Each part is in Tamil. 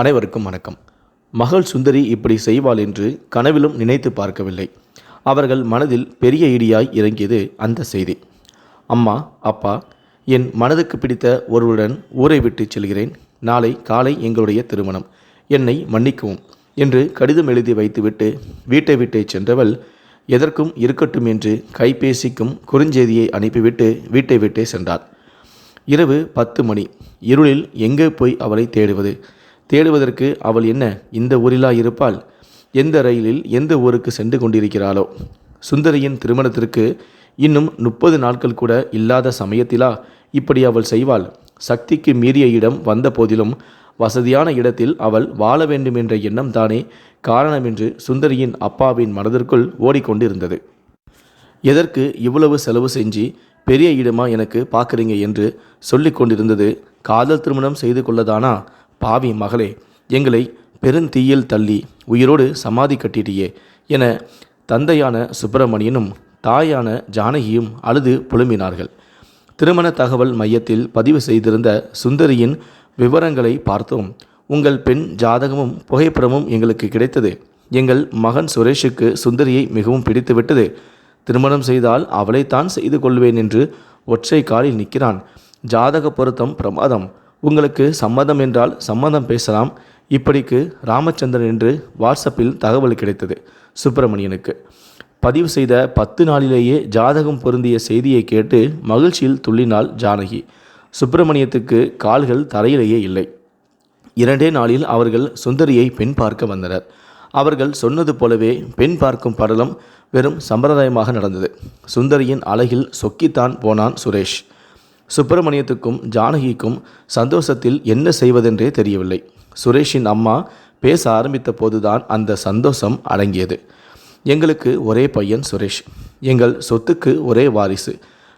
அனைவருக்கும் வணக்கம். மகள் சுந்தரி இப்படி செய்வாள் என்று கனவிலும் நினைத்து பார்க்கவில்லை. அவர்கள் மனதில் பெரிய இடியாய் இறங்கியது அந்த செய்தி. அம்மா அப்பா என் மனதுக்கு பிடித்த ஒருவருடன் ஊரை விட்டு செல்கிறேன். நாளை காலை எங்களுடைய திருமணம். என்னை மன்னிக்கவும் என்று கடிதம் எழுதி வைத்துவிட்டு வீட்டை விட்டே சென்றவள் எதற்கும் இருக்கட்டும் என்று கைபேசிக்கும் குறுஞ்செய்தியை அனுப்பிவிட்டு வீட்டை விட்டே சென்றார் இரவு பத்து மணி. இருளில் எங்கே போய் அவளை தேடுவது? தேடுவதற்கு அவள் என்ன? இந்த ஊரிலா இருப்பாள்? எந்த ரயிலில் எந்த ஊருக்கு சென்று கொண்டிருக்கிறாளோ? சுந்தரியின் திருமணத்திற்கு இன்னும் முப்பது நாட்கள் கூட இல்லாத சமயத்திலா இப்படி அவள் செய்வாள்? சக்திக்கு மீறிய இடம் வந்த போதிலும் வசதியான இடத்தில் அவள் வாழ வேண்டும் என்ற எண்ணம் தானே காரணம் என்று சுந்தரியின் அப்பாவின் மனதிற்குள் ஓடிக்கொண்டிருந்தது. எதற்கு இவ்வளவு செலவு செஞ்சு பெரிய இடமா எனக்கு பார்க்குறீங்க என்று சொல்லி கொண்டிருந்தது காதல் திருமணம் செய்து கொள்ளதானா? பாவி மகளே எங்களை பெருந்தீயில் தள்ளி உயிரோடு சமாதி கட்டிட்டியே என தந்தையான சுப்பிரமணியனும் தாயான ஜானகியும் அழுது புலம்பினார்கள். திருமண தகவல் மையத்தில் பதிவு செய்திருந்த சுந்தரியின் விவரங்களை பார்த்தோம். உங்கள் பெண் ஜாதகமும் புகைப்படமும் எங்களுக்கு கிடைத்தது. எங்கள் மகன் சுரேஷுக்கு சுந்தரியை மிகவும் பிடித்துவிட்டது. திருமணம் செய்தால் அவளைத்தான் செய்து கொள்வேன் என்று ஒற்றை காலில் நிற்கிறான். ஜாதக பொருத்தம் பிரமாதம். உங்களுக்கு சம்மதம் என்றால் சம்மதம் பேசலாம். இப்படிக்கு ராமச்சந்திரன் என்று வாட்ஸ்அப்பில் தகவல் கிடைத்தது சுப்பிரமணியனுக்கு. பதிவு செய்த பத்து நாளிலேயே ஜாதகம் பொருந்திய செய்தியை கேட்டு மகிழ்ச்சியில் துள்ளினாள் ஜானகி. சுப்பிரமணியத்துக்கு கால்கள் தரையிலேயே இல்லை. இரண்டே நாளில் அவர்கள் சுந்தரியை பெண் பார்க்க வந்தனர். அவர்கள் சொன்னது போலவே பெண் பார்க்கும் படலம் வெறும் சம்பிரதாயமாக நடந்தது. சுந்தரியின் அழகில் சொக்கித்தான் போனான் சுரேஷ். சுப்பிரமணியத்துக்கும் ஜானகிக்கும் சந்தோஷத்தில் என்ன செய்வதென்றே தெரியவில்லை. சுரேஷின் அம்மா பேச ஆரம்பித்த போதுதான் அந்த சந்தோஷம் அடங்கியது. எங்களுக்கு ஒரே பையன் சுரேஷ். எங்கள் சொத்துக்கு ஒரே வாரிசு.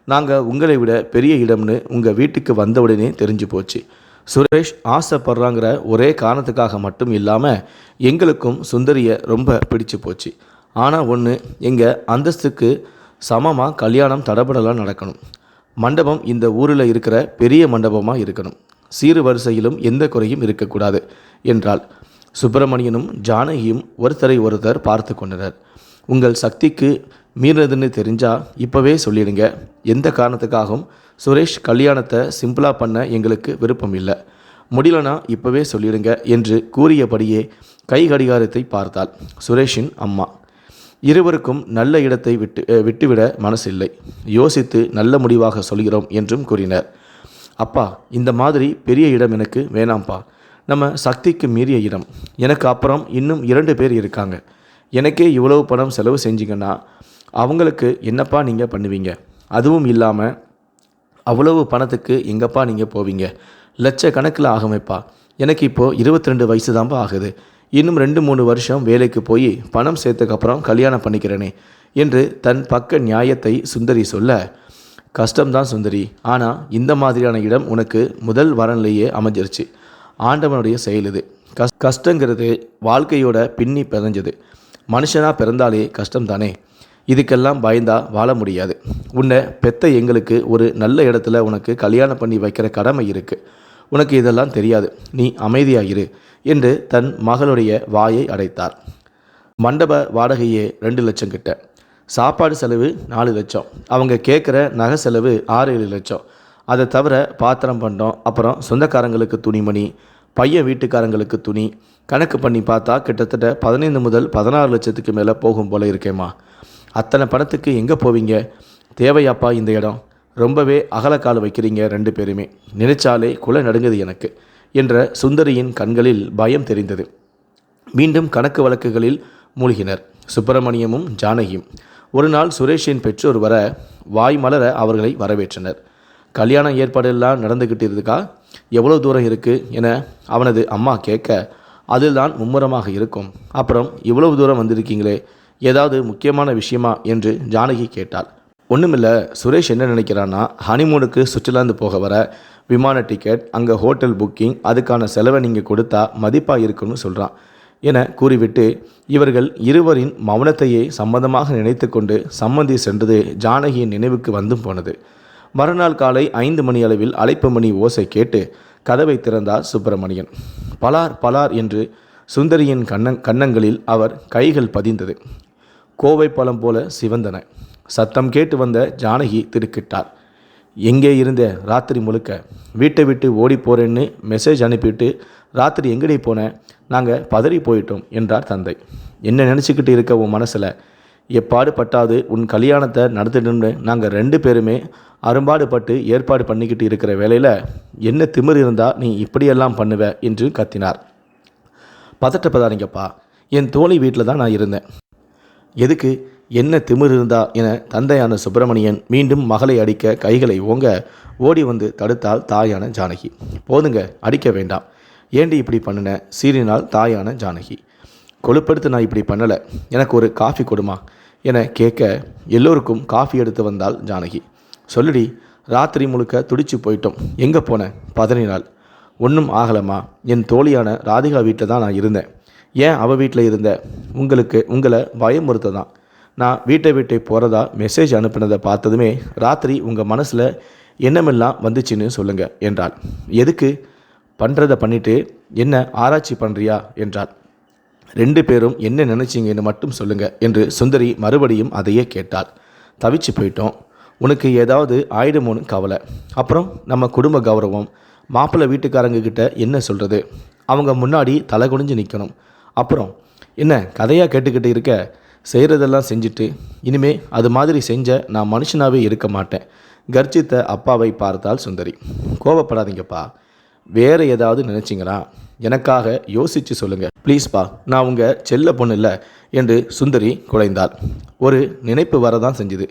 நாங்கள் உங்களை விட பெரிய இடம்னு உங்கள் வீட்டுக்கு வந்தவுடனே தெரிஞ்சு போச்சு. சுரேஷ் ஆசைப்படுறாங்கிற ஒரே காரணத்துக்காக மட்டும் இல்லாமல் எங்களுக்கும் சுந்தரியை ரொம்ப பிடிச்சு போச்சு. ஆனால் ஒன்று எங்கள் அந்தஸ்துக்கு சமமாக கல்யாணம் தடபடலாம் நடக்கணும். மண்டபம் இந்த ஊரில் இருக்கிற பெரிய மண்டபமாக இருக்கணும். சீறு வரிசையிலும் எந்த குறையும் இருக்கக்கூடாது என்றால் சுப்பிரமணியனும் ஜானகியும் ஒருத்தரை ஒருத்தர் பார்த்து கொண்டனர். உங்கள் சக்திக்கு மீறினதுன்னு தெரிஞ்சா இப்போவே சொல்லிடுங்க. எந்த காரணத்துக்காகவும் சுரேஷ் கல்யாணத்தை சிம்பிளாக பண்ண எங்களுக்கு விருப்பம் இல்லை. முடியலனா இப்போவே சொல்லிடுங்க என்று கூறியபடியே கை கடிகாரத்தை பார்த்தாள் சுரேஷின் அம்மா. இருவருக்கும் நல்ல இடத்தை விட்டு விட்டுவிட மனசில்லை. யோசித்து நல்ல முடிவாக சொல்கிறோம் என்றும் கூறினர். அப்பா இந்த மாதிரி பெரிய இடம் எனக்கு வேணாம்ப்பா. நம்ம சக்திக்கு மீறிய இடம். எனக்கு அப்புறம் இன்னும் இரண்டு பேர் இருக்காங்க. எனக்கே இவ்வளவு பணம் செலவு செஞ்சீங்கன்னா அவங்களுக்கு என்னப்பா நீங்கள் பண்ணுவீங்க? அதுவும் இல்லாமல் அவ்வளவு பணத்துக்கு எங்கப்பா நீங்கள் போவீங்க? லட்சக்கணக்கில் ஆகுமேப்பா. எனக்கு இப்போது இருபத்தி ரெண்டு வயசு தான்ப்பா ஆகுது. இன்னும் ரெண்டு மூணு வருஷம் வேலைக்கு போய் பணம் சேர்த்ததுக்கப்புறம் கல்யாணம் பண்ணிக்கிறேனே என்று தன் பக்க நியாயத்தை சுந்தரி சொல்ல கஷ்டம்தான் சுந்தரி. ஆனால் இந்த மாதிரியான இடம் உனக்கு முதல் வரன்லேயே அமைஞ்சிருச்சு. ஆண்டவனுடைய செயல் இது. கஷ் கஷ்டங்கிறது வாழ்க்கையோட பின்னி பிறஞ்சது. மனுஷனாக பிறந்தாலே கஷ்டம் தானே இதுக்கெல்லாம் பயந்தா வாழ முடியாது. உன்னை பெத்த எங்களுக்கு ஒரு நல்ல இடத்துல உனக்கு கல்யாணம் பண்ணி வைக்கிற கடமை இருக்குது உனக்கு இதெல்லாம் தெரியாது. நீ அமைதியாயிரு என்று தன் மகளுடைய வாயை அடைத்தார். மண்டப வாடகையே ரெண்டு லட்சம் கிட்ட. சாப்பாடு செலவு நாலு லட்சம். அவங்க கேட்குற நகை செலவு ஆறு ஏழு லட்சம். அதை தவிர பாத்திரம் பண்டம் அப்புறம் சொந்தக்காரங்களுக்கு துணிமணி பையன் வீட்டுக்காரங்களுக்கு துணி கணக்கு பண்ணி பார்த்தா கிட்டத்தட்ட பதினைந்து முதல் பதினாறு லட்சத்துக்கு மேலே போகும் போல இருக்கேம்மா. அத்தனை பணத்துக்கு எங்கே போவீங்க? தேவையாப்பா இந்த இடம்? ரொம்பவே அகலக்கால் வைக்கிறீங்க ரெண்டு பேருமே. நினைச்சாலே குலை நடுங்குது எனக்கு என்ற சுந்தரியின் கண்களில் பயம் தெரிந்தது. மீண்டும் கணக்கு வழக்குகளில் மூழ்கினர். சுப்பிரமணியமும் ஜானகியும். ஒரு நாள் சுரேஷின் பெற்றோர் வர வாய் மலர அவர்களை வரவேற்றனர். கல்யாண ஏற்பாடெல்லாம் நடந்துக்கிட்டு இருக்கா எவ்வளோ தூரம் இருக்குது என அவனது அம்மா கேட்க அதில்தான் மும்முரமாக இருக்கும். அப்புறம் இவ்வளவு தூரம் வந்திருக்கீங்களே? ஏதாவது முக்கியமான விஷயமா? என்று ஜானகி கேட்டாள். ஒன்றுமில்ல சுரேஷ் என்ன நினைக்கிறான்னா ஹனிமூனுக்கு சுவிட்சர்லாந்து போக வர விமான டிக்கெட் அங்கே ஹோட்டல் புக்கிங் அதுக்கான செலவை நீங்கள் கொடுத்தா மதிப்பாக இருக்கும்னு சொல்கிறான் என கூறிவிட்டு இவர்கள் இருவரின் மௌனத்தையே சம்மதமாக நினைத்து கொண்டு சம்மந்தி சென்றது ஜானகியின் நினைவுக்கு வந்தும் போனது. மறுநாள் காலை ஐந்து மணி அளவில் அழைப்பு மணி ஓசை கேட்டு கதவை திறந்தார் சுப்பிரமணியன். பலார் பலார் என்று சுந்தரியின் கண்ணங் கன்னங்களில் அவர் கைகள் பதிந்தது. கோவை பழம் போல சிவந்தன. சத்தம் கேட்டு வந்த ஜானகி திடுக்கிட்டார் எங்கே இருந்த? ராத்திரி முழுக்க. வீட்டை விட்டு ஓடி போகிறேன்னு மெசேஜ் அனுப்பிட்டு ராத்திரி எங்கடி போனேன் நாங்கள் பதறி போயிட்டோம் என்றார் தந்தை. என்ன நினச்சிக்கிட்டு இருக்க உன் மனசில்? எப்பாடு பட்டாது உன் கல்யாணத்தை நடத்திடுன்னு நாங்கள் ரெண்டு பேருமே அரும்பாடுபட்டு ஏற்பாடு பண்ணிக்கிட்டு இருக்கிற வேலையில் என்ன திமிர் இருந்தால் நீ இப்படியெல்லாம் பண்ணுவ? என்று கத்தினார். பதட்டப்படாதீங்கப்பா. என் தோழி வீட்டில் தான் நான் இருந்தேன். எதுக்கு? என்ன திமிர் இருந்தா என தந்தையான சுப்பிரமணியன் மீண்டும் மகளை அடிக்க கைகளை ஓங்க ஓடி வந்து தடுத்தாள் தாயான ஜானகி. போதுங்க அடிக்க வேண்டாம். ஏண்டி இப்படி பண்ணின? சீறினாள் தாயான ஜானகி. கொழுப்படுத்து நான் இப்படி பண்ணலை. எனக்கு ஒரு காஃபி கொடுமா என கேட்க எல்லோருக்கும் காஃபி எடுத்து வந்தாள் ஜானகி. சொல்லுடி ராத்திரி முழுக்க துடிச்சு போயிட்டோம். எங்கே போனேன் நாள் ஒன்றும் ஆகலம்மா. என் தோழியான ராதிகா வீட்டில் தான் நான் இருந்தேன். ஏன் அவள் வீட்டில் இருந்த? உங்களுக்கு உங்களை பயமுறுத்த தான் நான் வீட்டை விட்டு போகிறதா மெசேஜ் அனுப்பினதை பார்த்ததுமே ராத்திரி உங்கள் மனசில் என்னமெல்லாம் வந்துச்சுன்னு சொல்லுங்கள் என்றாள். எதுக்கு? பண்ணுறதை பண்ணிவிட்டு என்ன ஆராய்ச்சி பண்ணுறியா என்றாள். ரெண்டு பேரும் என்ன நினச்சிங்கன்னு மட்டும் சொல்லுங்கள் என்று சுந்தரி மறுபடியும் அதையே கேட்டாள். தவிச்சு போயிட்டோம். உனக்கு ஏதாவது ஆயிடுமோன்னு கவலை. அப்புறம் நம்ம குடும்ப கௌரவம். மாப்பிள்ளை வீட்டுக்காரங்க கிட்ட என்ன சொல்கிறது அவங்க முன்னாடி தலை குனிஞ்சு நிற்கணும் அப்புறம் என்ன கதையாக கேட்டுக்கிட்டு இருக்க? செய்கிறதெல்லாம் செஞ்சுட்டு இனிமே அது மாதிரி செஞ்ச நான் மனுஷனாகவே இருக்க மாட்டேன். கர்ஜித்த அப்பாவை பார்த்தால் சுந்தரி. கோபப்படாதீங்கப்பா வேறு ஏதாவது நினச்சிங்கன்னா எனக்காக யோசித்து சொல்லுங்கள் ப்ளீஸ்ப்பா நான் உங்கள் செல்ல பொண்ணு இல்லை என்று சுந்தரி குலைந்தாள். ஒரு நினைப்பு வரதான் செஞ்சுது.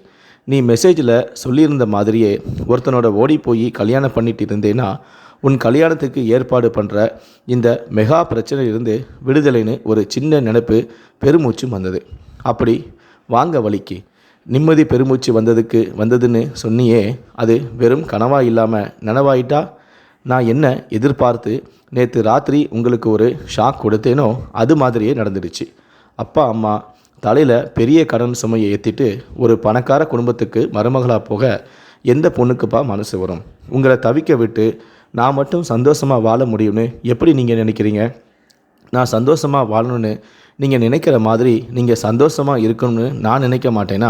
நீ மெசேஜில் சொல்லியிருந்த மாதிரியே ஒருத்தனோட ஓடி போய் கல்யாணம் பண்ணிட்டு இருந்தேன்னா உன் கல்யாணத்துக்கு ஏற்பாடு பண்ணுற இந்த மெகா பிரச்சனையிலிருந்து விடுதலைன்னு ஒரு சின்ன நினைப்பு பெருமூச்சும் வந்தது. அப்படி வாங்க வழிக்கு. நிம்மதி பெருமூச்சு வந்ததுக்கு வந்ததுன்னு சொன்னியே அது வெறும் கனவா இல்லாமல் நனவாயிட்டா? நான் என்ன எதிர்பார்த்து நேற்று ராத்திரி உங்களுக்கு ஒரு ஷாக் கொடுத்தேனோ அது மாதிரியே நடந்துடுச்சு. அப்பா அம்மா தலையில் பெரிய கடன் சுமையை ஏற்றிட்டு ஒரு பணக்கார குடும்பத்துக்கு மருமகளாக போக எந்த பொண்ணுக்குப்பா மனசு வரும்? உங்களை தவிக்க விட்டு நான் மட்டும் சந்தோஷமாக வாழ முடியும்னு எப்படி நீங்கள் நினைக்கிறீங்க? நான் சந்தோஷமாக வாழணும்னு நீங்கள் நினைக்கிற மாதிரி நீங்கள் சந்தோஷமாக இருக்கணும்னு நான் நினைக்க மாட்டேனா?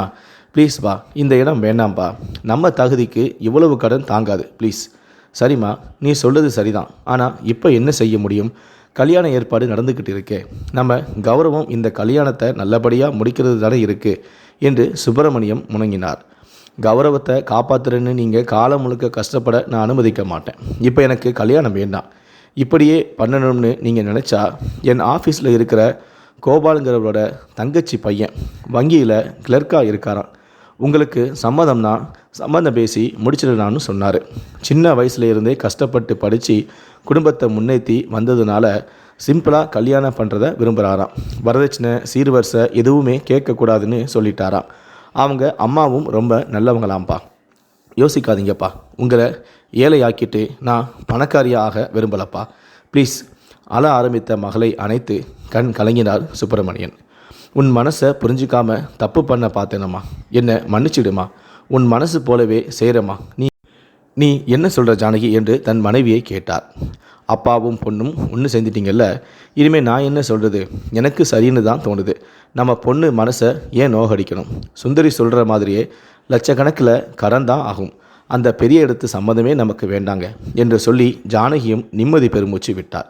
ப்ளீஸ்ப்பா இந்த இடம் வேண்டாம்ப்பா நம்ம தகுதிக்கு இவ்வளவு கடன் தாங்காது ப்ளீஸ் சரிம்மா நீ சொல்கிறது சரிதான். ஆனால் இப்போ என்ன செய்ய முடியும்? கல்யாண ஏற்பாடு நடந்துக்கிட்டு இருக்கே. நம்ம கௌரவம் இந்த கல்யாணத்தை நல்லபடியாக முடிக்கிறது தானே இருக்குது என்று சுப்பிரமணியம் முணங்கினார் கௌரவத்தை காப்பாத்துறேன்னு நீங்கள் காலம் முழுக்க கஷ்டப்பட நான் அனுமதிக்க மாட்டேன். இப்போ எனக்கு கல்யாணம் வேண்டாம். இப்படியே பண்ணணும்னு நீங்கள் நினச்சா என் ஆஃபீஸில் இருக்கிற கோபாலுங்கிறவரோட தங்கச்சி பையன் வங்கியில் கிளர்க்காக இருக்காராம். உங்களுக்கு சம்மதம்னா சம்மந்தம் பேசி முடிச்சிடலான்னு சொன்னார். சின்ன வயசுல இருந்தே கஷ்டப்பட்டு படித்து குடும்பத்தை முன்னேற்றி வந்ததுனால சிம்பிளாக கல்யாணம் பண்ணுறத விரும்புகிறாராம் வரதட்சணை சீர்வரிசை எதுவுமே கேட்கக்கூடாதுன்னு சொல்லிட்டாராம். அவங்க அம்மாவும் ரொம்ப நல்லவங்களாம்ப்பா யோசிக்காதீங்கப்பா. உங்களை ஏழையாக்கிட்டு நான் பணக்காரியாக விரும்பலப்பா. ப்ளீஸ் அழ ஆரம்பித்த மகளை அணைத்து கண் கலங்கினார் சுப்பிரமணியன். உன் மனசை புரிஞ்சிக்காம தப்பு பண்ண பார்த்தேனம்மா. என்னை மன்னிச்சிடுமா. உன் மனசு போலவே செய்கிறம்மா நீ நீ என்ன சொல்கிற ஜானகி? என்று தன் மனைவியை கேட்டார். அப்பாவும் பொண்ணும் ஒன்று செஞ்சிட்டிங்கல்ல இனிமேல் நான் என்ன சொல்கிறது எனக்கு சரின்னு தான் தோணுது. நம்ம பொண்ணு மனசை ஏன் நோகடிக்கணும்? சுந்தரி சொல்கிற மாதிரியே லட்சக்கணக்கில் கடன் தான் ஆகும். அந்த பெரிய இடத்து சம்மந்தமே நமக்கு வேண்டாங்க என்று சொல்லி ஜானகியும் நிம்மதி பெருமூச்சு விட்டார்.